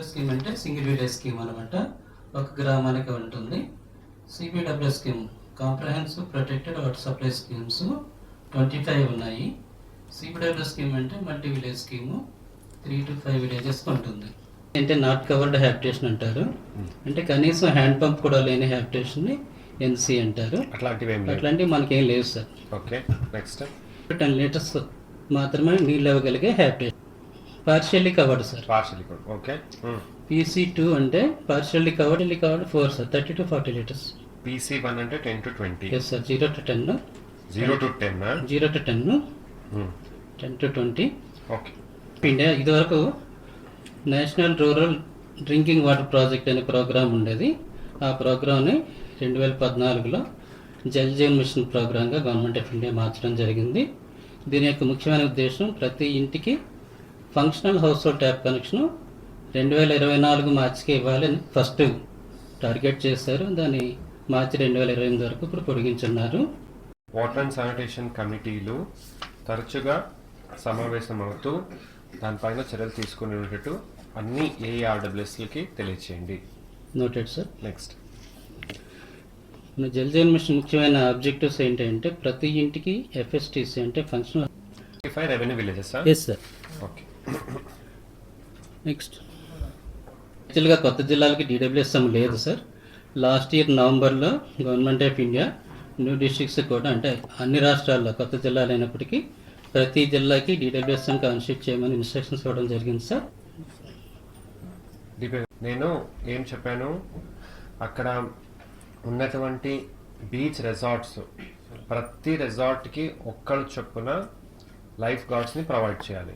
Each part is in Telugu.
స్కీమ్ అంటే సింగిల్ విలేజ్ స్కీమ్ అనమాట ఒక గ్రామానికి ఉంటుంది CBW scheme comprehensive protected water supply schemes twenty five ఉన్నాయి. సిబిడబ్ల్యూ స్కీమ్ అంటే multi village scheme three to five విలేజెస్కి ఉంటుంది. అంటే నాట్ కవర్డ్ హ్యాబిటేషన్ అంటారు. అంటే కనీసం హ్యాండ్ పంప్ కూడా లేని హ్యాబిటేషన్ని ఎన్సీ అంటారు. అట్లాంటివి అట్లాంటివి మనకేం లేవు sir okay next ten litres మాత్రమే నీళ్ళు ఇవ్వగలిగే habitation partially covered sir partially కూడా ఓకే పీసీ టూ అంటే partially covered covered four sir thirty to forty litres PC one అంటే ten to twenty yes sir zero to ten zero to ten zero to ten ten to twenty okay India ఇదివరకు national rural drinking water project అనే ప్రోగ్రాం ఉండేది. ఆ ప్రోగ్రామ్ని రెండు వేల పద్నాలుగులో జల్ జీవన్ మిషన్ ప్రోగ్రాంగా గవర్నమెంట్ ఆఫ్ ఇండియా మార్చడం జరిగింది. దీని యొక్క ముఖ్యమైన ఉద్దేశం ప్రతి ఇంటికి functional household tap connection రెండు వేల ఇరవై నాలుగు మార్చికి ఇవ్వాలని ఫస్ట్ టార్గెట్ చేశారు. దాన్ని మార్చి రెండు వేల ఇరవై ఎనిమిది వరకు ఇప్పుడు పొడిగించున్నారు. వాటర్ అండ్ శానిటేషన్ కమిటీలు తరచుగా సమావేశం అవుతూ దానిపైన చర్యలు తీసుకునేటట్టు అన్ని ఏఆర్డబ్ల్యూఎస్లకి తెలియచేయండి. నోటెడ్ సార్ నెక్స్ట్ మన జల్ జీవన్ మిషన్ ముఖ్యమైన ఆబ్జెక్టివ్స్ ఏంటంటే ప్రతి ఇంటికి ఎఫ్ఎస్టిసి అంటే functional five revenue villages yes sir okay next యాక్చువల్గా కొత్త జిల్లాలకి డీడబ్ల్యూఎస్ఎం లేదు సార్ లాస్ట్ ఇయర్ నవంబర్లో government of India new districts కూడా అంటే అన్ని రాష్ట్రాల్లో కొత్త జిల్లాలు అయినప్పటికీ ప్రతి జిల్లాకి డీడబ్ల్యూఎస్ఎం కాన్స్టిట్యూట్ చేయమని ఇన్స్ట్రక్షన్స్ ఇవ్వడం జరిగింది సార్ నేను ఏం చెప్పాను? అక్కడ ఉన్నటువంటి బీచ్ రిసార్ట్స్ ప్రతి రిసార్ట్కి ఒక్కళ్ళు చొప్పున లైఫ్ గార్డ్స్ని ప్రొవైడ్ చేయాలి.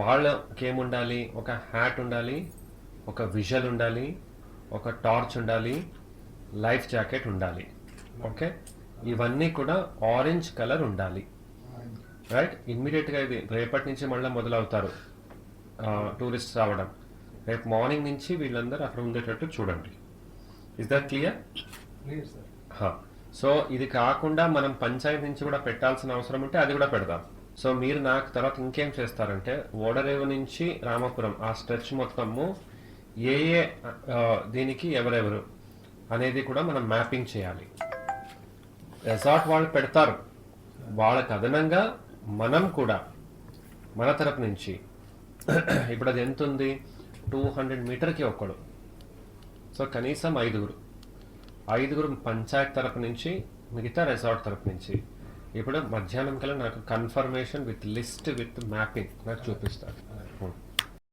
వాళ్ళకి ఏముండాలి ఒక హ్యాట్ ఉండాలి ఒక విజువల్ ఉండాలి ఒక టార్చ్ ఉండాలి లైఫ్ జాకెట్ ఉండాలి. ఓకే ఇవన్నీ కూడా ఆరెంజ్ కలర్ ఉండాలి. రైట్ ఇమ్మీడియట్గా ఇది రేపటి నుంచి మళ్ళీ మొదలవుతారు. టూరిస్ట్ రావడం. రేపు మార్నింగ్ నుంచి వీళ్ళందరూ అక్కడ ఉండేటట్టు చూడండి. ఇస్ దట్ క్లియర్ సో ఇది కాకుండా మనం పంచాయతీ నుంచి కూడా పెట్టాల్సిన అవసరం ఉంటే అది కూడా పెడదాం. సో మీరు నాకు తర్వాత ఇంకేం చేస్తారంటే ఓడరేవు నుంచి రామాపురం ఆ స్ట్రెచ్ మొత్తము ఏ ఏ దీనికి ఎవరెవరు అనేది కూడా మనం మ్యాపింగ్ చేయాలి. రిసార్ట్ వాళ్ళు పెడతారు. వాళ్ళకి అదనంగా మనం కూడా మన తరపు నుంచి. ఇప్పుడు అది ఎంత ఉంది? టూ హండ్రెడ్ మీటర్కి ఒకడు సో కనీసం ఐదుగురు. ఐదుగురు పంచాయత్ తరపు నుంచి మిగతా రిసార్ట్ తరపు నుంచి. ఇప్పుడు మధ్యాహ్నం కల్లా నాకు confirmation with list with mapping నాకు చూపిస్తారు.